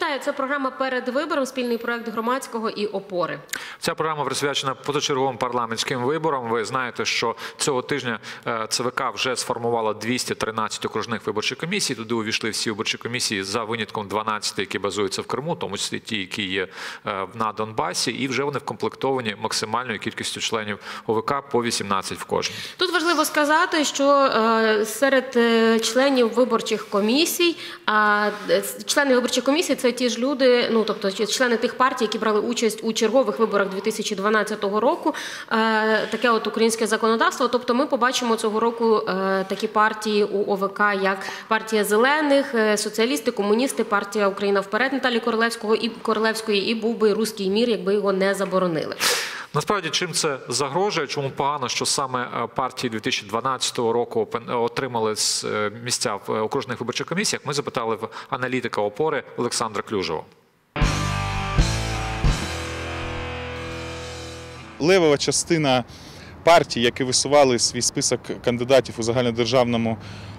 Вітаю, це програма перед вибором, спільний проект громадського і опори. Ця програма присвячена позачерговим парламентським виборам. Ви знаєте, що цього тижня е, ЦВК вже сформувала 213 окружних виборчих комісій. Туди увійшли всі виборчі комісії за винятком 12, які базуються в Криму, тому числі ті, які є е, на Донбасі, і вже вони вкомплектовані максимальною кількістю членів ОВК по 18 в кожній. Тут важливо сказати, що е, серед членів виборчих комісій, а члени виборчих комісій це ті ж люди, ну тобто члени тих партій, які брали участь у чергових виборах 2012 року. Е, Таке от українське законодавство. Тобто, ми побачимо цього року е, такі партії у ОВК, як партія зелених, е, соціалісти, комуністи, партія Україна вперед Наталі Королевського і Королевської, і був би руський мір, якби його не заборонили. Насправді, чим це загрожує? Чому погано, що саме е, партії 2012 року отримали з, е, місця в е, окружних виборчих комісіях? Ми запитали в аналітика опори Олександра Клюжова. левова частина партій, які висували свій список кандидатів у загальнодержавному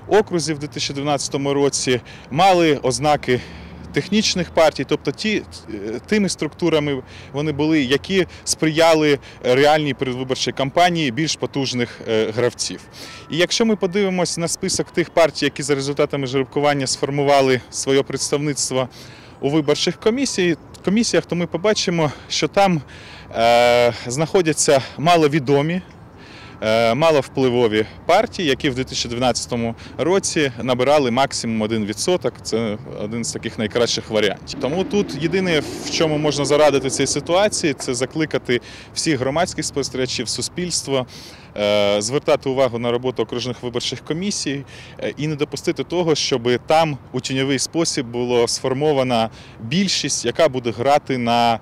окрузі в 2012 році, мали ознаки. Технічних партій, тобто ті, е, тими структурами вони були, які сприяли реальній передвиборчій кампанії більш потужних е, гравців. І якщо ми подивимося на список тих партій, які за результатами жеребкування сформували своє представництво у виборчих комісіях, то ми побачимо, що там е, знаходяться маловідомі, е, маловпливові партії, які в 2012 році набирали максимум 1%. Це один з таких найкращих варіантів. Тому тут єдине, в чому можна зарадити цій ситуації, це закликати всіх громадських спостерігачів, суспільство. е, Звертати увагу на роботу окружних виборчих комісій е, і не допустити того, щоб там у тіньовий спосіб було сформована більшість, яка буде грати на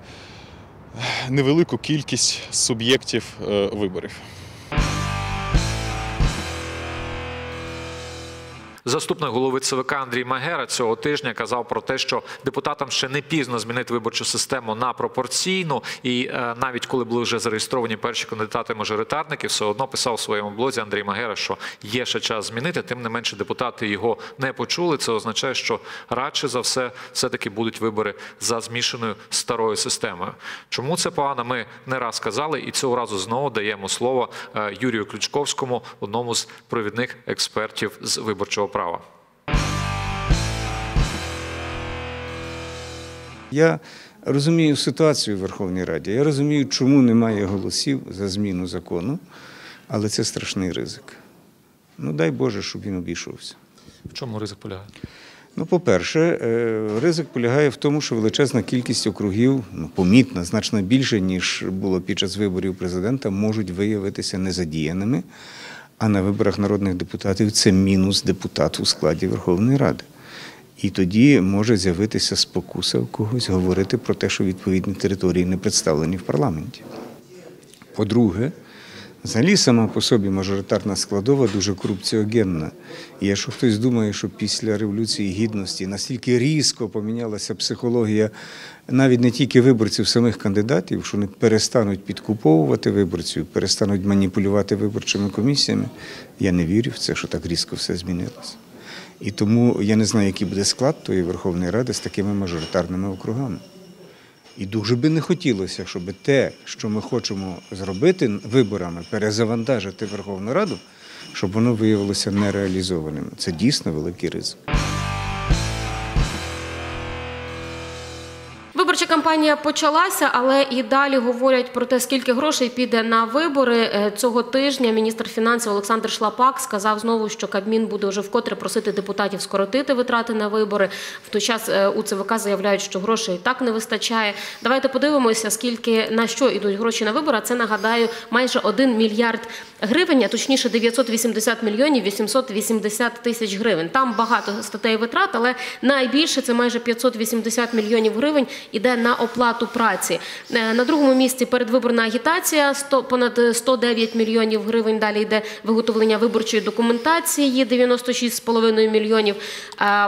невелику кількість суб'єктів е, виборів. Заступник голови ЦВК Андрій Магера цього тижня казав про те, що депутатам ще не пізно змінити виборчу систему на пропорційну, і е, навіть коли були вже зареєстровані перші кандидати-мажоритарники, все одно писав у своєму блозі Андрій Магера, що є ще час змінити. Тим не менше, депутати його не почули. Це означає, що радше за все все-таки будуть вибори за змішаною старою системою. Чому це погано? Ми не раз казали, і цього разу знову даємо слово е, Юрію Ключковському, одному з провідних експертів з виборчого права. Я розумію ситуацію в Верховній Раді. Я розумію, чому немає голосів за зміну закону, але це страшний ризик. Ну, дай Боже, щоб він обійшовся. В чому ризик полягає? Ну, по-перше, е, ризик полягає в тому, що величезна кількість округів, ну, помітна, значно більше, ніж було під час виборів президента, можуть виявитися незадіяними. А на виборах народних депутатів це мінус депутат у складі Верховної Ради. І тоді може з'явитися спокуса в когось говорити про те, що відповідні території не представлені в парламенті. По-друге, взагалі сама по собі мажоритарна складова дуже корупціогенна. І якщо хтось думає, що після Революції Гідності настільки різко помінялася психологія навіть не тільки виборців, самих кандидатів, що вони перестануть підкуповувати виборців, перестануть маніпулювати виборчими комісіями, я не вірю в це, що так різко все змінилося. І тому я не знаю, який буде склад тої Верховної Ради з такими мажоритарними округами. І дуже би не хотілося, щоб те, що ми хочемо зробити виборами, перезавантажити Верховну Раду, щоб воно виявилося нереалізованим. Це дійсно великий ризик. Кампанія почалася, але і далі говорять про те, скільки грошей піде на вибори Е, цього тижня. Міністр фінансів Олександр Шлапак сказав знову, що Кабмін буде вже вкотре просити депутатів скоротити витрати на вибори. В той час е, у ЦВК заявляють, що грошей і так не вистачає. Давайте подивимося, скільки на що йдуть гроші на вибори. Це нагадаю майже 1 мільярд гривень, а точніше 980 мільйонів 880 тисяч гривень. Там багато статей витрат, але найбільше це майже 580 мільйонів гривень іде на оплату праці. Е, На другому місці передвиборна агітація 100, понад 109 мільйонів гривень. Далі йде виготовлення виборчої документації 96,5 мільйонів.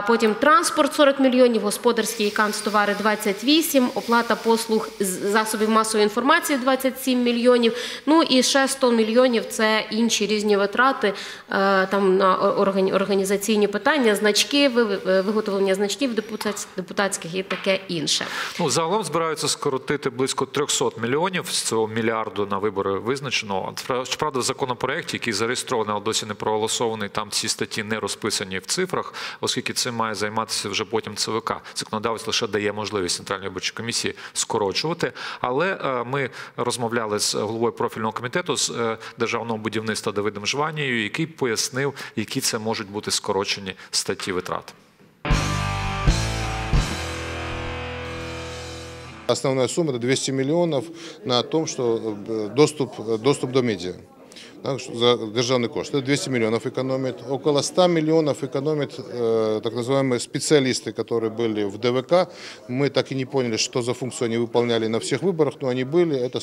Потім транспорт 40 мільйонів, господарські і канцтовари 28, оплата послуг засобів масової інформації 27 мільйонів. Ну і ще 100 мільйонів це інші різні витрати е, там на органі- організаційні питання, значки, е, виготовлення значків депутатських і таке інше. Ну, загалом збираються скоротити близько 300 мільйонів з цього мільярду на вибори визначено. Щоправда, в законопроекті, який зареєстрований, але досі не проголосований, там ці статті не розписані в цифрах, оскільки цим має займатися вже потім ЦВК. Законодавець лише дає можливість Центральної виборчої комісії скорочувати. Але е, ми розмовляли з головою профільного комітету з е, державного будівництва Давидом Жванією, який пояснив, які це можуть бути скорочені статті витрат. Основная сумма это 200 миллионов на том, что э, доступ, доступ до медиа. За державный кошт. Это 200 миллионов экономит. Около 100 миллионов экономит э, так называемые специалисты, которые были в ДВК. Мы так и не поняли, что за функцию они выполняли на всех выборах, но они были. Это,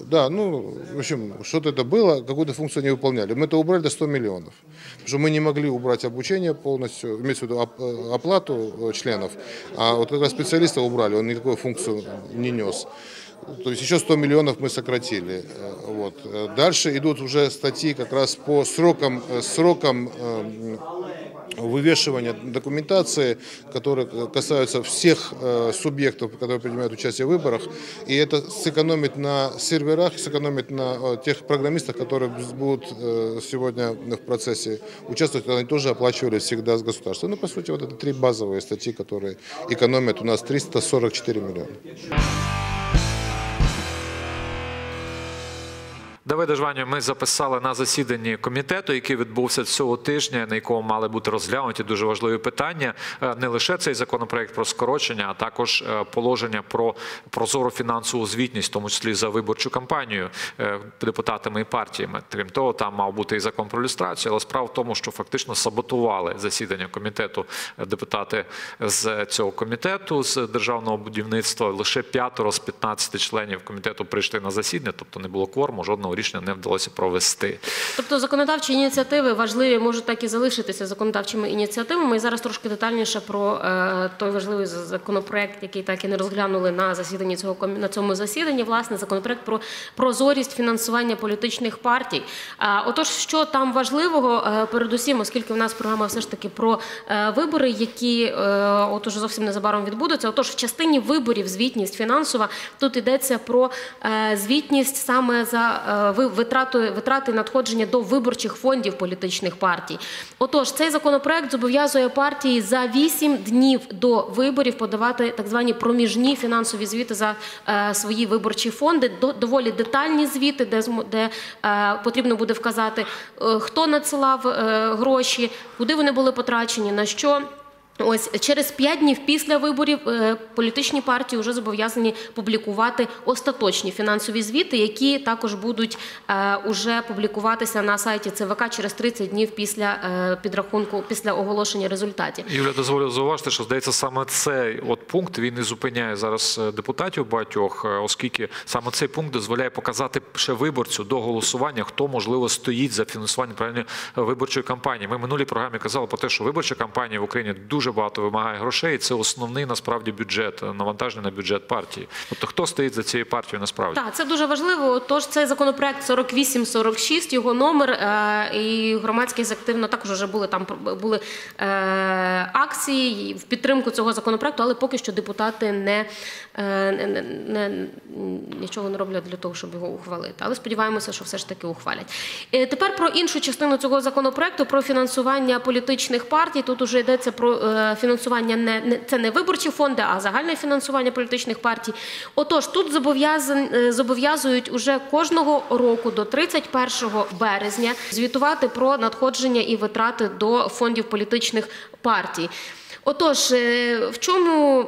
да, ну, в общем, что-то это было, какую-то функцию они выполняли. Мы это убрали до 100 миллионов. Потому что мы не могли убрать обучение полностью, имеется в виду оп- оплату членов, а вот как раз специалиста убрали, он никакую функцию не нес. То есть еще 100 миллионов мы сократили. Вот. Э, Дальше идут уже статьи как раз по срокам, э, срокам э, вывешивания документации, которые касаются всех э, субъектов, которые принимают участие в выборах. И это сэкономит на серверах, сэкономит на тех программистах, которые будут сегодня в процессе участвовать. Они тоже оплачивали всегда с государства. Ну, по сути, вот это три базовые статьи, которые экономят у нас 344 миллиона. Давида Жваню ми записали на засіданні комітету, який відбувся цього тижня, на якому мали бути розглянуті дуже важливі питання. Е, Не лише цей законопроект про скорочення, а також е, положення про прозору фінансову звітність, в тому числі за виборчу кампанію е, депутатами і партіями. Крім того, там мав бути і закон про люстрацію, але справа в тому, що фактично саботували засідання комітету депутати з цього комітету з державного будівництва. Лише п'ятеро з 15 членів комітету прийшли на засідання, тобто не було кворуму, жодного рішення не вдалося провести. Тобто законодавчі ініціативи важливі можуть так і залишитися законодавчими ініціативами. І зараз трошки детальніше про е, той важливий законопроект, який так і не розглянули на засіданні цього на цьому засіданні. Власне, законопроект про прозорість фінансування політичних партій. Отож, що там важливого, е, передусім, оскільки в нас програма все ж таки про е, вибори, які от уже зовсім незабаром відбудуться. Отож, в частині виборів звітність фінансова тут йдеться про звітність саме за ви- витрату, витрати надходження до виборчих фондів політичних партій. Отож, цей законопроект зобов'язує партії за 8 днів до виборів подавати так звані проміжні фінансові звіти за е, свої виборчі фонди, до, доволі детальні звіти, де, де е, потрібно буде вказати, е, хто надсилав гроші, куди вони були потрачені, на що. Ось через п'ять днів після виборів е, політичні партії вже зобов'язані публікувати остаточні фінансові звіти, які також будуть е, уже публікуватися на сайті ЦВК через 30 днів після е, підрахунку, після оголошення результатів. Юля, дозволю зауважити, що здається, саме цей от пункт він і зупиняє зараз депутатів багатьох, оскільки саме цей пункт дозволяє показати ще виборцю до голосування, хто можливо стоїть за фінансуванням правильно виборчої кампанії. Ми в минулій програмі казали про те, що виборча кампанія в Україні дуже багато вимагає грошей. і Це основний насправді бюджет, навантажений навантаження на бюджет партії. Тобто, хто стоїть за цією партією насправді? Так, це дуже важливо. Тож цей законопроект 4846, його номер, е, і громадськість активно також вже були там були е, акції в підтримку цього законопроекту, але поки що депутати не, е, не, не, нічого не роблять для того, щоб його ухвалити. Але сподіваємося, що все ж таки ухвалять. Е, Тепер про іншу частину цього законопроекту про фінансування політичних партій. Тут уже йдеться про е, фінансування не, не це не виборчі фонди, а загальне фінансування політичних партій. Отож, тут е, зобов'язують уже кожного року до 31 березня звітувати про надходження і витрати до фондів політичних партій. Отож, е, в чому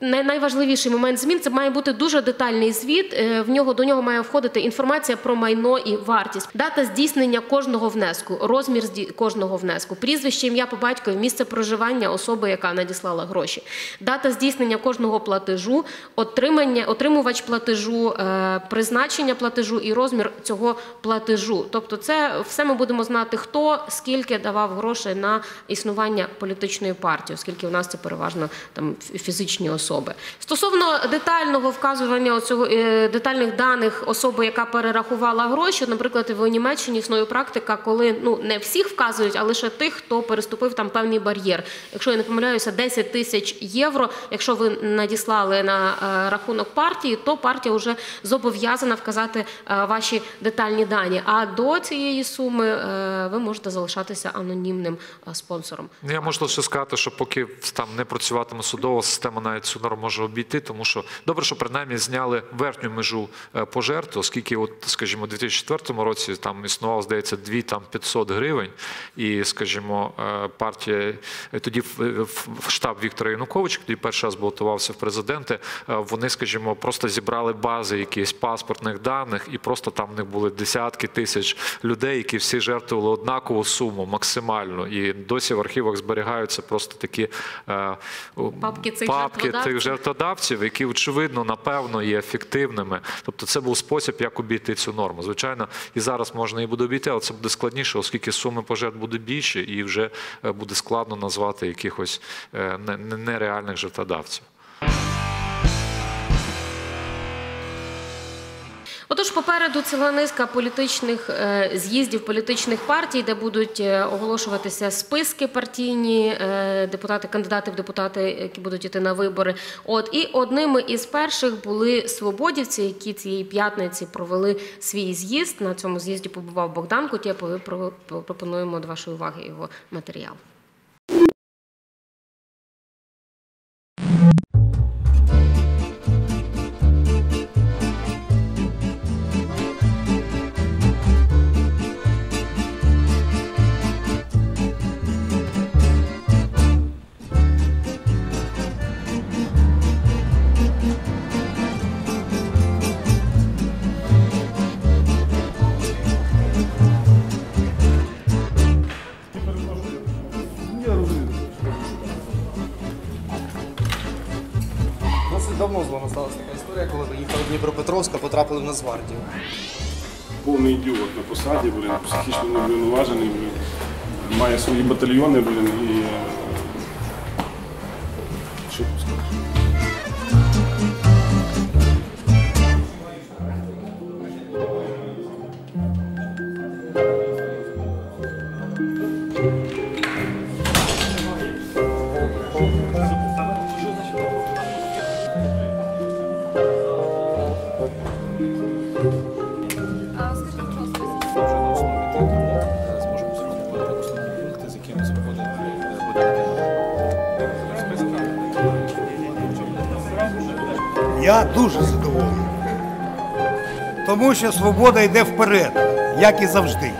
найважливіший момент змін це має бути дуже детальний звіт. Е, В нього до нього має входити інформація про майно і вартість, дата здійснення кожного внеску, розмір кожного внеску, прізвище, ім'я по батькові, місце проживання особи, яка надіслала гроші, дата здійснення кожного платежу, отримання, отримувач платежу, е, призначення платежу і розмір цього платежу. Тобто, це все ми будемо знати, хто скільки давав грошей на існування політичної партії, оскільки у нас це переважно там фі- фізичні особи. Стосовно детального вказування цього детальних даних особи, яка перерахувала гроші, наприклад, в Німеччині існує практика, коли ну не всіх вказують, а лише тих, хто переступив там певний бар'єр. Якщо я не помиляюся, 10 тисяч євро. Якщо ви надіслали на е, рахунок партії, то партія вже зобов'язана вказати е, ваші детальні дані. А до цієї суми е, ви можете залишатися анонімним е, спонсором. Ну, Я можу лише сказати, що поки там не працюватиме судова система, навіть цю норму може обійти, тому що добре, що принаймні зняли верхню межу е, пожертв, оскільки, от, скажімо, у 2004 році там існувало, здається, 2 там 500 гривень, і, скажімо, е, партія е, тоді штаб Віктора Януковича, тоді перший раз балотувався в президенти. Вони, скажімо, просто зібрали бази якісь паспортних даних, і просто там в них були десятки тисяч людей, які всі жертвували однакову суму максимально. І досі в архівах зберігаються просто такі Папки цих папки жертводавців. тих жертводавців, які очевидно напевно є ефективними. Тобто, це був спосіб, як обійти цю норму. Звичайно, і зараз можна і буде обійти, але це буде складніше, оскільки суми пожертв буде більше, і вже е, буде складно назвати якихось е, не- не- нереальних жертводавців. Попереду ціла низка політичних е, з'їздів політичних партій, де будуть е, оголошуватися списки партійні, е, депутати, кандидати в депутати, які будуть йти на вибори. От і одними із перших були свободівці, які цієї п'ятниці провели свій з'їзд. На цьому з'їзді побував Богдан Кутєпов. Пропонуємо до вашої уваги його матеріал. Дніпропетровськ, потрапили в Нацгвардію. повний ідіот на посаді, блин, психічно невинуважений, має свої батальйони, блин, і. Тому що свобода йде вперед, як і завжди.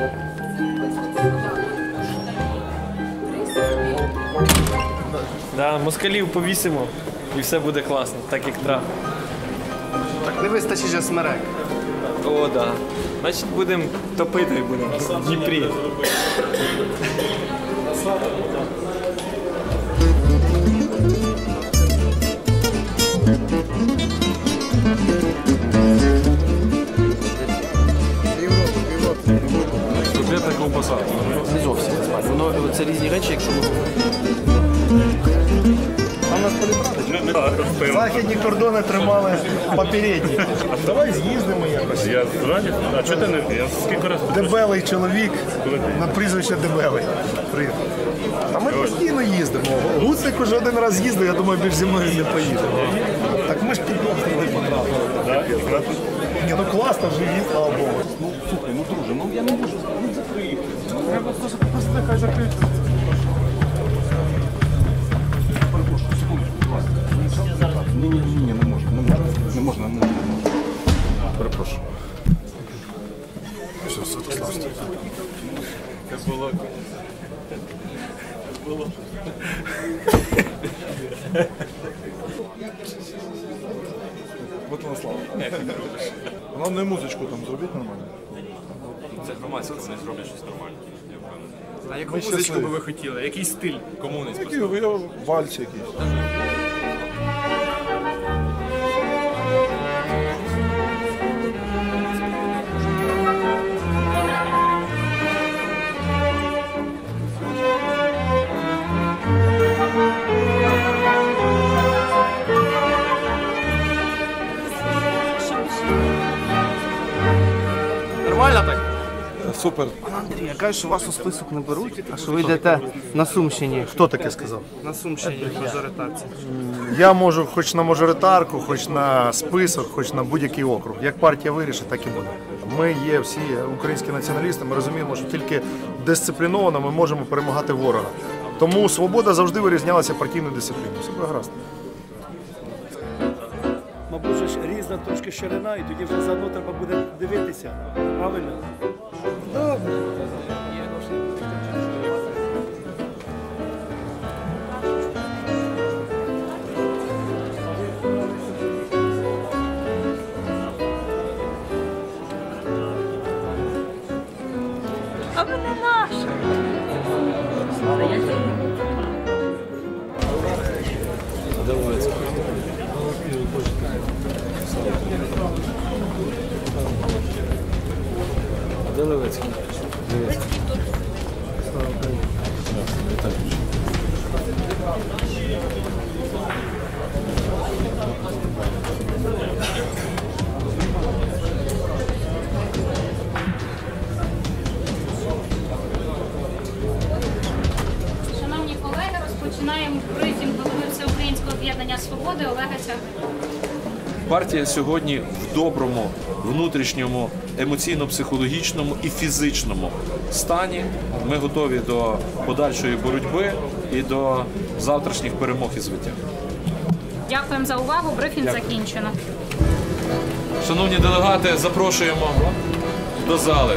Да, москалів повісимо і все буде класно, так як треба. Так не вистачить же смерек. О, да. Значить будемо топити будемо в Дніпрі. Котлета ковбаса. Не зовсім насправді. Воно це різні речі, якщо ми Західні кордони тримали попередні. Давай з'їздимо якось. Я зраді? А чого ти не? Я скільки разів Дебелий чоловік на прізвище Дебелий. Привіт. А ми постійно їздимо. Гуцик уже один раз їздив, я думаю, більш зі мною не поїде. Так ми ж під обстріли потрапили. Ні, ну класно вже їздить, слава Богу. Ні, ні, ні, ні, не можна, не можна, не можна, не можна. Перепрошую. Все, Святослав. Ярослав. Головне музичку там зробіть нормально. Це громадські, вони зроблять щось нормальне. Яку музичку би ви хотіли? Який стиль комуни Які вальс якийсь. Супер. Андрій, я кажу, що вас у список не беруть, а що ви йдете на Сумщині. Хто таке сказав? На Сумщині мажоритарці. Я можу хоч на мажоритарку, хоч на список, хоч на будь-який округ. Як партія вирішить, так і буде. Ми є всі українські націоналісти. Ми розуміємо, що тільки дисципліновано ми можемо перемагати ворога. Тому свобода завжди вирізнялася партійною дисципліною. Все гаразд. Мабуть, же трошки ширина, і тоді вже заодно треба буде дивитися. Правильно? А Шановні колеги, розпочинаємо брифінг голови Всеукраїнського об'єднання свободи Олега Тягника. Партія сьогодні в доброму внутрішньому емоційно-психологічному і фізичному стані. Ми готові до подальшої боротьби і до завтрашніх перемог і звиття. Дякуємо за увагу. Брифінг закінчено. Шановні делегати, запрошуємо до зали.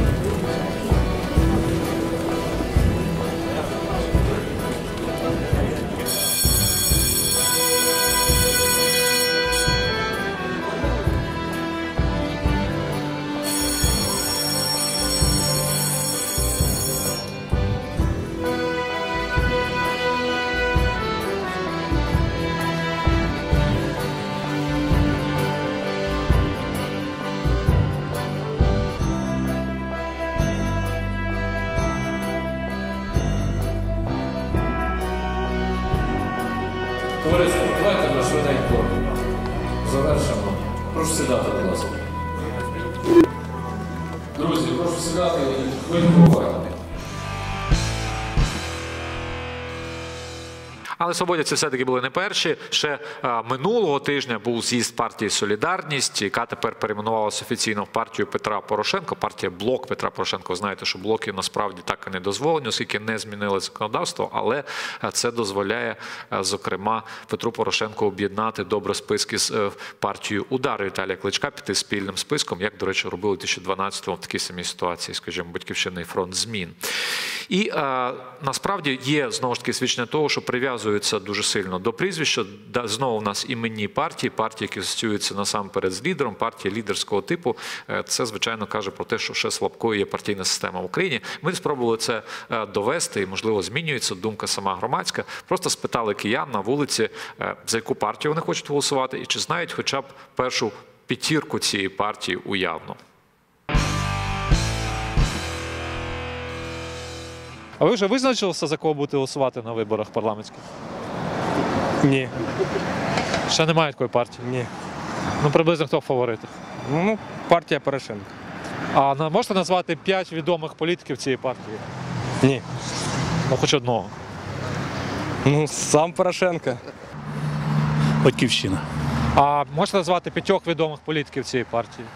Але свободівці все-таки були не перші. Ще е, минулого тижня був з'їзд партії Солідарність, яка тепер перейменувалася офіційно в партію Петра Порошенка. Партія Блок Петра Порошенка. Знаєте, що блоки насправді так і не дозволені, оскільки не змінили законодавство, але е, це дозволяє, е, зокрема, Петру Порошенку об'єднати добре списки з партією Удар Віталія Кличка, піти спільним списком, як, до речі, робили у 2012-му в такій самій ситуації, скажімо, батьківщини фронт змін. І насправді є знову ж таки свідчення того, що прив'язуються дуже сильно до прізвища. Знову в нас іменні партії, партії, які асоціюються насамперед з лідером, партії лідерського типу. Е, Це звичайно каже про те, що ще слабкою є партійна система в Україні. Ми спробували це е, довести, і можливо змінюється думка сама громадська. Просто спитали киян на вулиці, е, за яку партію вони хочуть голосувати, і чи знають хоча б першу п'ятірку цієї партії уявно. А ви вже визначилися, за кого будете голосувати на виборах парламентських? Ні. Ще немає такої партії? Ні. Ну, приблизно хто в фаворитах? Ну, партія Порошенка. А на- можете назвати п'ять відомих політиків цієї партії? Ні. Ну, хоч одного. Ну, сам Порошенко. Батьківщина. А можете назвати п'ятьох відомих політиків цієї партії?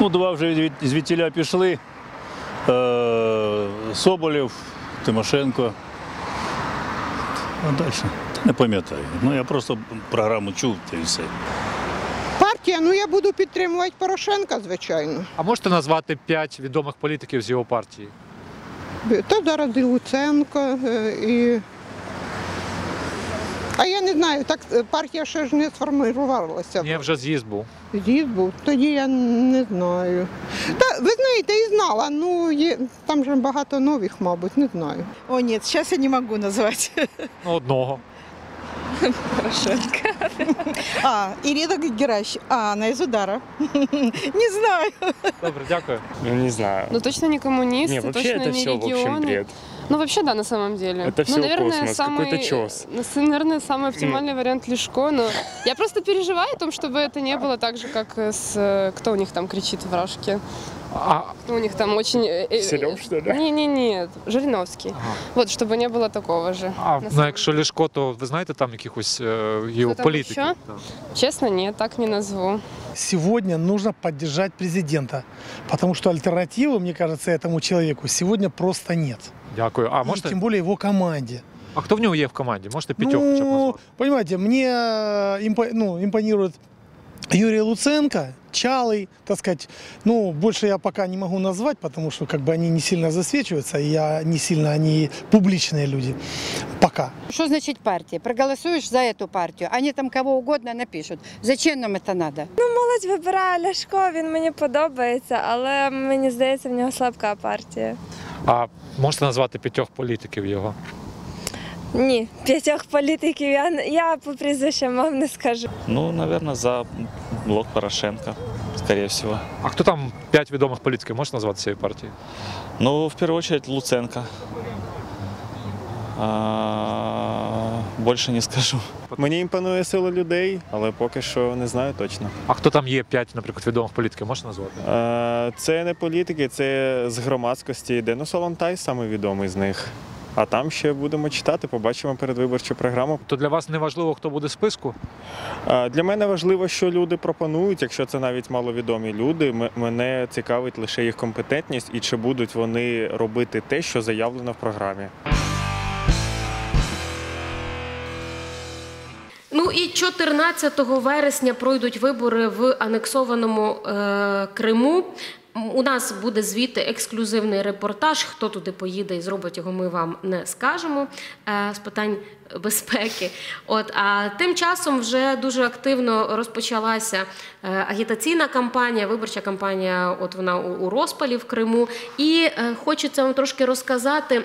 Ну, два вже від, звідтіля пішли. Е, Соболєв, Тимошенко. А далі? Не пам'ятаю. Ну, я просто програму чув та і все. Партія, ну я буду підтримувати Порошенка, звичайно. А можете назвати п'ять відомих політиків з його партії? Та зараз і Луценко, е, і А я не знаю, так е, партія ще ж не сформувалася. Ні, вже з'їзд був. З'їзд був, тоді я не знаю. Та ви знаєте, і знала, ну є, там же багато нових, мабуть, не знаю. О, нет, сейчас я не могу назвать. Ну, одного. Порошенко. А, Ирина Геращ. А, она из удара. Не знаю. Добре, дякую. Ну, не знаю. Ну точно не коммунисты, Не, вообще точно это не все, в общем, регионы. бред. Ну вообще да, на самом деле. Это всё ну, наверное, космос, самый, какой-то чёс. ну, с- Наверное, самый оптимальный вариант Лешко, но я просто переживаю о том, чтобы это не было так же, как с... э, Кто у них там кричит в Рашке? А, У них там очень... э, э, Серёг, что ли? Не-не-не, Жириновский. Вот, чтобы не было такого же. а На ну, якщо Ляшко, то ви знаєте там якихось е, його Хто там політиків? ще? Честно, нет, так не назову. Сегодня нужно поддержать президента, потому что альтернативы, мне кажется, этому человеку сегодня просто нет. Дякую. А И можете, тем более его команде. а кто в нього є в команді? Можете пятерку Ну, назвати? понимаете, мне э, импо- ну, импонирует Юрий Луценко, Чалый, так сказать. Ну, больше я пока не могу назвать, потому что как бы они не сильно засвечиваются, и я не сильно, они публичные люди. Пока. Что значит партия? Проголосуешь за эту партию, они там кого угодно напишут. Зачем нам это надо? Ну, молодь вибирає Ляшко, він мені подобається, але мені здається, в нього слабка партія. А можете назвати п'ятьох політиків його? Ні, п'ятьох політиків я, я по прізвищам вам не скажу. Ну, наверное, за блок Порошенко, скорее всего. А хто там п'ять відомих політиків можете назвати цієї партії? Ну, в первую очередь, Луценко. А, больше не скажу. Мені імпонує сила людей, але поки що не знаю точно. А хто там є п'ять, наприклад, відомих політиків, можете назвати? Е, Це не політики, це з громадськості. Ну, Солонтай самий відомий з них. А там ще будемо читати, побачимо передвиборчу програму. То для вас не важливо, хто буде в списку? Для мене важливо, що люди пропонують, якщо це навіть маловідомі люди. Мене цікавить лише їх компетентність і чи будуть вони робити те, що заявлено в програмі. Ну і 14 вересня пройдуть вибори в анексованому е, Криму. У нас буде звідти ексклюзивний репортаж. Хто туди поїде і зробить його, ми вам не скажемо е, з питань безпеки. От а тим часом вже дуже активно розпочалася е, агітаційна кампанія, виборча кампанія. От вона у, у розпалі в Криму. І е, хочеться вам трошки розказати.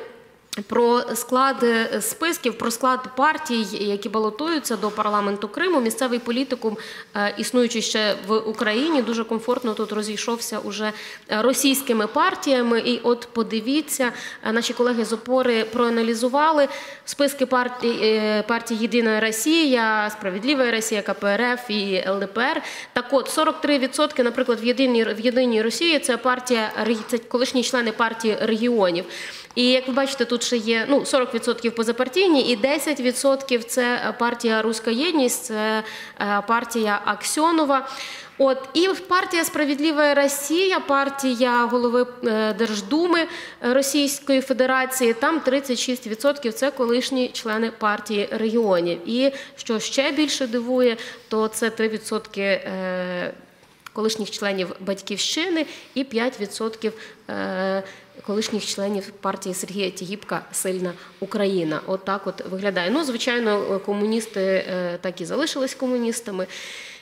Про склад списків, про склад партій, які балотуються до парламенту Криму. Місцевий політикум, е, існуючий ще в Україні, дуже комфортно тут розійшовся уже російськими партіями. І от подивіться, е, наші колеги з опори проаналізували списки партій е, партій Єдина Росія, Справедлива Росія, КПРФ і ЛДПР. Так от 43%, наприклад, в єдиній в єдиній Росії це партія це колишні члени партії регіонів. І як ви бачите, тут ще є ну 40% позапартійні, і 10% це партія Руська єдність, це е, партія Аксьонова. От і партія Справедлива Росія, партія голови е, Держдуми Російської Федерації. Там 36% це колишні члени партії регіонів. І що ще більше дивує, то це 3% е, колишніх членів батьківщини і 5% е, колишніх членів партії Сергія Тігіпка Сильна Україна. От так от виглядає. Ну, звичайно, комуністи е, так і залишились комуністами.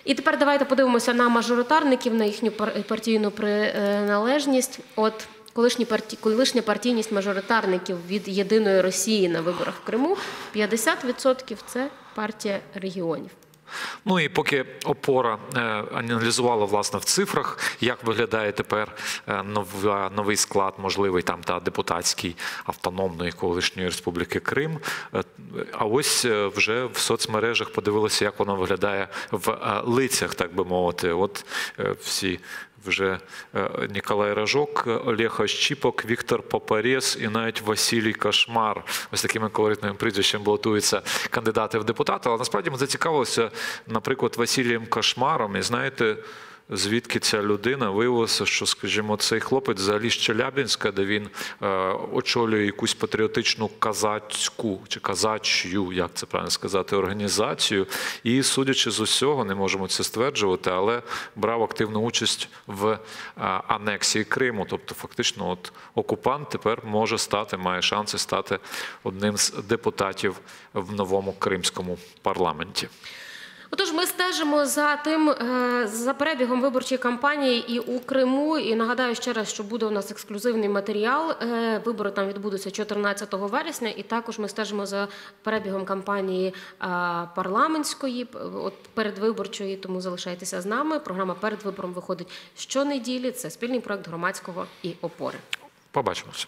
І тепер давайте подивимося на мажоритарників, на їхню пар- партійну приналежність. От колишні парті... колишня партійність мажоритарників від єдиної Росії на виборах в Криму 50% це партія регіонів. Ну і поки опора е, аналізувала власне в цифрах, як виглядає тепер е, новий склад, можливий там та депутатський автономної колишньої республіки Крим. Е, А ось вже в соцмережах подивилися, як воно виглядає в лицях, так би мовити. От всі. Вже е, Ніколай Рожок, Олег Ощіпок, Віктор Попарєс і навіть Василій Кошмар. Ось такими колоритними прізвищами балотуються кандидати в депутати. Але насправді ми зацікавилися, наприклад, Василієм Кошмаром. І знаєте, звідки ця людина. Виявилося, що, скажімо, цей хлопець взагалі з Челябінська, де він е, очолює якусь патріотичну казацьку чи казачю, як це правильно сказати, організацію. І, судячи з усього, не можемо це стверджувати, але брав активну участь в е, анексії Криму. Тобто, фактично, от окупант тепер може стати, має шанси стати одним з депутатів в новому кримському парламенті. Отож, ми стежимо за тим е, за перебігом виборчої кампанії і у Криму. І нагадаю ще раз, що буде у нас ексклюзивний матеріал. Е, Вибори там відбудуться 14 вересня, і також ми стежимо за перебігом кампанії е, парламентської, от передвиборчої. Тому залишайтеся з нами. Програма перед вибором виходить щонеділі. Це спільний проект громадського і опори. Побачимося.